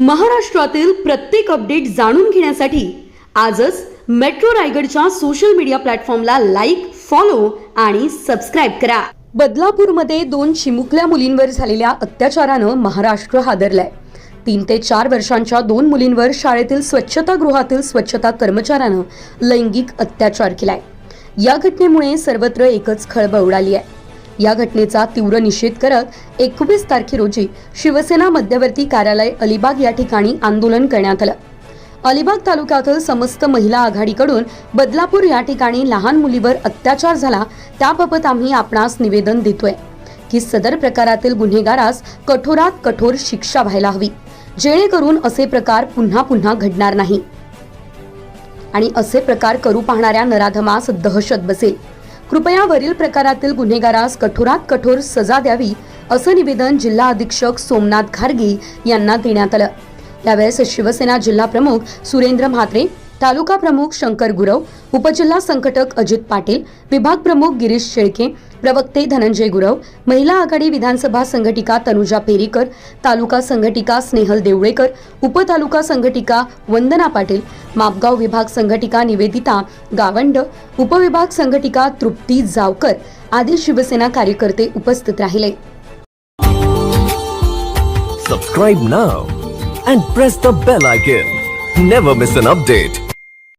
महाराष्ट्रातील प्रत्येक अपडेट जाणून घेण्यासाठी आजच मेट्रो रायगडच्या सोशल मीडिया प्लॅटफॉर्मला लाईक फॉलो आणि सबस्क्राईब करा. बदलापूरमध्ये दोन चिमुकल्या मुलींवर झालेल्या अत्याचारानं महाराष्ट्र हादरलाय. तीन ते चार वर्षांच्या दोन मुलींवर शाळेतील स्वच्छतागृहातील स्वच्छता कर्मचाऱ्यानं लैंगिक अत्याचार केलाय. या घटनेमुळे सर्वत्र एकच खळबळ उडाली आहे. या घटनेचा तीव्र निषेध करत एकवीस तारखे रोजी शिवसेना मध्यवर्ती कार्यालय अलिबाग या ठिकाणी आंदोलन करण्यात आलं. अलिबाग तालुक्यातील समस्त महिला आघाडीकडून बदलापूर या ठिकाणी लहान मुलीवर अत्याचार झाला त्याबाबत आम्ही आपणास निवेदन देतोय. की सदर प्रकारातील गुन्हेगारास कठोरात कठोर शिक्षा व्हायला हवी जेणेकरून असे प्रकार पुन्हा पुन्हा घडणार नाही. आणि असे प्रकार करू पाहणाऱ्या नराधमास दहशत बसेल. कृपया वरील प्रकारातील गुन्हेगारास कठोरात कठोर सजा द्यावी असं निवेदन जिल्हा अधीक्षक सोमनाथ घारगे यांना देण्यात आलं. यावेळेस शिवसेना जिल्हा प्रमुख सुरेंद्र म्हात्रे तालुका प्रमुख शंकर गुरव उपजिल्हा संघटक अजित पाटील विभाग प्रमुख गिरीश शेळके प्रवक्ते धनंजय गुरव महिला आघाडी विधानसभा संघटिका तनुजा पेरीकर तालुका संघटिका स्नेहल देवळेकर उपतालुका संघटिका वंदना पाटील मापगाव विभाग संघटिका निवेदिता गावंड उपविभाग संघटिका तृप्ती जावकर आदी शिवसेना कार्यकर्ते उपस्थित राहिले Subscribe now and press the bell icon. Never miss an update.